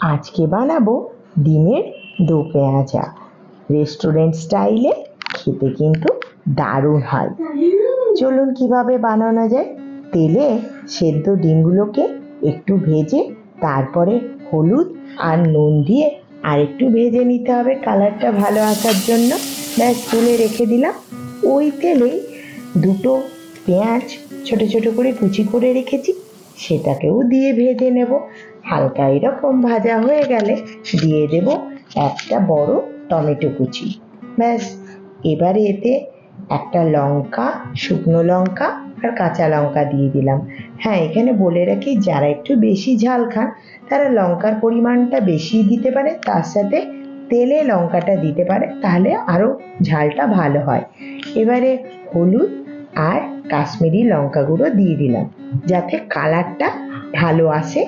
আজকে বানাবো ডিমের দো পেঁয়াজা। রেস্টুরেন্ট স্টাইলে খেতে কিন্তু দারুণ হয়। চলুন কীভাবে বানানো যায়? তেলে সেদ্ধ ডিমগুলোকে একটু ভেজে, তারপরে হলুদ আর নুন দিয়ে আর একটু ভেজে নিতে হবে। কালারটা ভালো আসার জন্য ব্যাস তুলে রেখে দিলাম। ওই তেলেই দুটো পেঁয়াজ ছোট ছোট করে কুচি করে রেখেছি, সেটাকেও দিয়ে ভেজে নেব। হালকা এরকম ভাজা হয়ে গেলে দিয়ে দেব একটা বড় টমেটো কুচি। ব্যাস, এবারে এতে একটা লঙ্কা, শুকনো লঙ্কা আর কাঁচা লঙ্কা দিয়ে দিলাম। হ্যাঁ এখানে বলে রাখি, যারা একটু বেশি ঝাল খান, তারা লঙ্কার পরিমাণটা বেশি দিতে পারে, তার সাথে তেলে লঙ্কাটা দিতে পারে, তাহলে আরও ঝালটা ভালো হয়। এবারে হলুদ আর কাশ্মীরি লঙ্কা গুঁড়ো দিয়ে দিলাম, যাতে কালারটা ভালো আসে।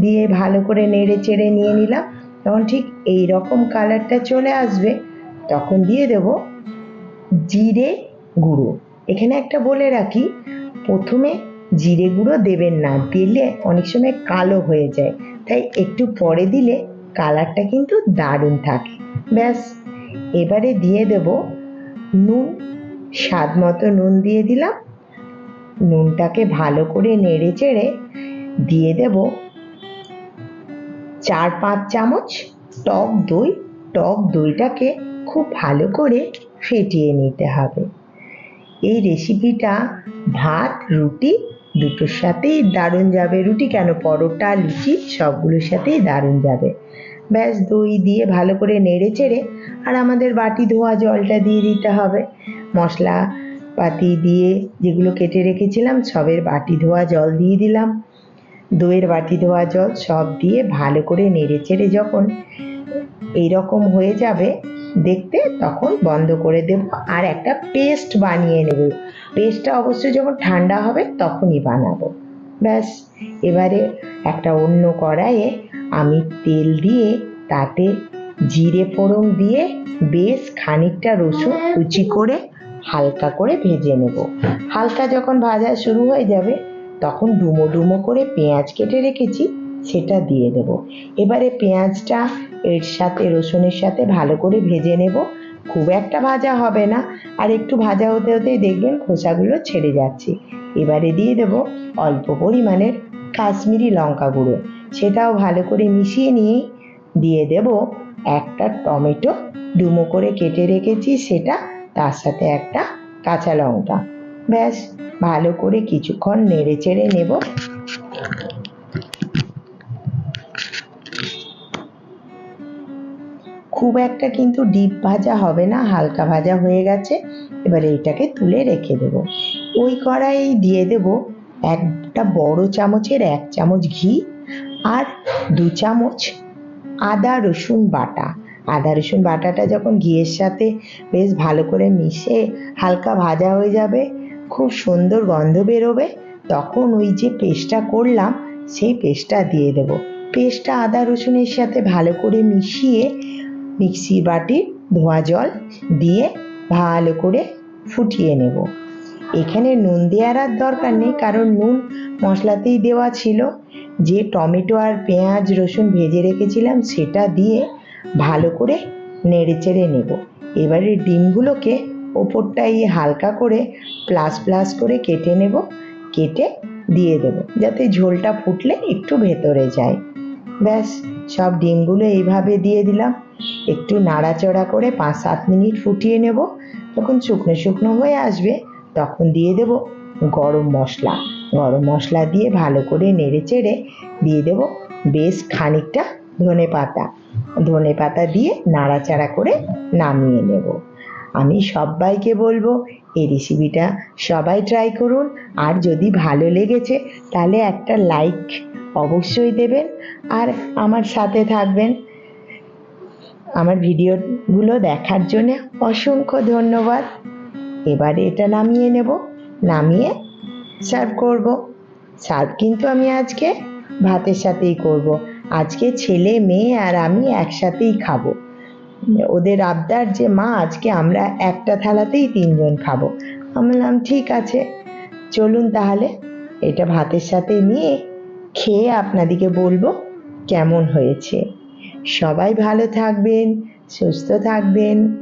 দিয়ে ভালো করে নেড়ে চেড়ে নিয়ে নিলাম। তখন ঠিক এই রকম কালারটা চলে আসবে। তখন দিয়ে দেব জিরে গুঁড়ো। এখানে একটা বলে রাখি, প্রথমে জিরে গুঁড়ো দেবেন না, দিলে অনেক সময় কালো হয়ে যায়। তাই একটু পরে দিলে কালারটা কিন্তু দারুণ থাকে। ব্যাস, এবারে দিয়ে দেব নুন, স্বাদ মতো নুন দিয়ে দিলাম। নুনটাকে ভালো করে নেড়ে চেড়ে দিয়ে দেব চার পাঁচ চামচ, টক দই, টক দইটাকে খুব ভালো করে ফেটিয়ে নিতে হবে। এই রেসিপিটা ভাত, রুটি দুটোর সাথেই দারুণ যাবে। রুটি কেন, পরোটা, লুচি সবগুলোর সাথেই দারুণ যাবে। ব্যাস, দই দিয়ে ভালো করে নেড়ে চেড়ে আর আমাদের বাটি ধোয়া জলটা দিয়ে দিতে হবে। মশলা পাতি দিয়ে যেগুলো কেটে রেখেছিলাম সবের বাটি ধোয়া জল দিয়ে দিলাম। দইয়ের বাটি ধোয়া জল সব দিয়ে ভালো করে নেড়ে চেড়ে যখন এইরকম হয়ে যাবে, দেখতে তখন বন্ধ করে দেব আর একটা পেস্ট বানিয়ে নেব। পেস্টটা অবশ্যই যখন ঠান্ডা হবে তখনই বানাবো। ব্যাস, এবারে একটা অন্য কড়াইয়ে আমি তেল দিয়ে তাতে জিরে ফোড়ন দিয়ে বেশ খানিকটা রসুন কুচি করে হালকা করে ভেজে নেব। হালকা যখন ভাজা শুরু হয়ে যাবে তখন ডুমো ডুমো করে পেঁয়াজ কেটে রেখেছি, সেটা দিয়ে দেব। এবারে পেঁয়াজটা এর সাথে রসুনের সাথে ভালো করে ভেজে নেব। খুব একটা ভাজা হবে না। আর একটু ভাজা হতে হতেই দেখবেন খোসাগুলো ছেড়ে যাচ্ছে। এবারে দিয়ে দেব অল্প পরিমাণের কাশ্মীরি লঙ্কা গুঁড়ো। সেটাও ভালো করে মিশিয়ে নিয়ে দিয়ে দেব একটা টমেটো। ডুমো করে কেটে রেখেছি সেটা, তার সাথে একটা কাঁচা লঙ্কা। ব্যাস, ভালো করে কিছুক্ষণ নেড়ে চেড়ে নেব। খুব একটা কিন্তু ডিপ ভাজা হবে না, হালকা ভাজা হয়ে গেছে। এবারে এটাকে তুলে রেখে দেব। ওই কড়াই দিয়ে দেব একটা বড় চামচের এক চামচ ঘি আর দু চামচ আদা রসুন বাটা। আদা রসুন বাটাটা যখন ঘিয়ের সাথে বেশ ভালো করে মিশে হালকা ভাজা হয়ে যাবে খুব সুন্দর গন্ধ বেরোবে, তখন ওই যে পেস্টটা করলাম, সেই পেস্টটা দিয়ে দেব। পেস্টটা আদা রসুনের সাথে ভালো করে মিশিয়ে মিক্সি বাটির ধোয়া জল দিয়ে ভালো করে ফুটিয়ে নেব। এখানে নুন দেওয়ার আর দরকার নেই, কারণ নুন মশলাতেই দেওয়া ছিল। যে টমেটো আর পেঁয়াজ রসুন ভেজে রেখেছিলাম, সেটা দিয়ে ভালো করে নেড়ে চেড়ে নেব। এবারে ডিমগুলোকে ওপরটাই হালকা করে প্লাস প্লাস করে কেটে নেব, কেটে দিয়ে দেব, যাতে ঝোলটা ফুটলে একটু ভেতরে যায়। ব্যাস, সব ডিমগুলো এইভাবে দিয়ে দিলাম। একটু নাড়াচড়া করে পাঁচ সাত মিনিট ফুটিয়ে নেব। যখন শুকনো শুকনো হয়ে আসবে, তখন দিয়ে দেব গরম মশলা। গরম মশলা দিয়ে ভালো করে নেড়ে চেড়ে দিয়ে দেব বেশ খানিকটা ধনে পাতা ধনে পাতা দিয়ে নাড়াচাড়া করে নামিয়ে নেব। আমি সবাইকে বলব, এই রেসিপিটা সবাই ট্রাই করুন। আর যদি ভালো লেগেছে, তাহলে একটা লাইক অবশ্যই দেবেন। আর আমার সাথে থাকবেন। আমার ভিডিওগুলো দেখার জন্য অসংখ্য ধন্যবাদ। এবারে এটা নামিয়ে নেব। নামিয়ে সার্ভ করব। সার্ভ কিন্তু আমি আজকে ভাতের সাথেই করব। আজকে ছেলে, মেয়ে আর আমি একসাথেই খাব। ওদের আবদার যে, মা, আজকে আমরা একটা থালাতেই তিনজন খাব। আমি বললাম, ঠিক আছে, চলুন তাহলে। এটা ভাতের সাথে নিয়ে খেয়ে আপনাদিকে বলব কেমন হয়েছে। সবাই ভালো থাকবেন, সুস্থ থাকবেন।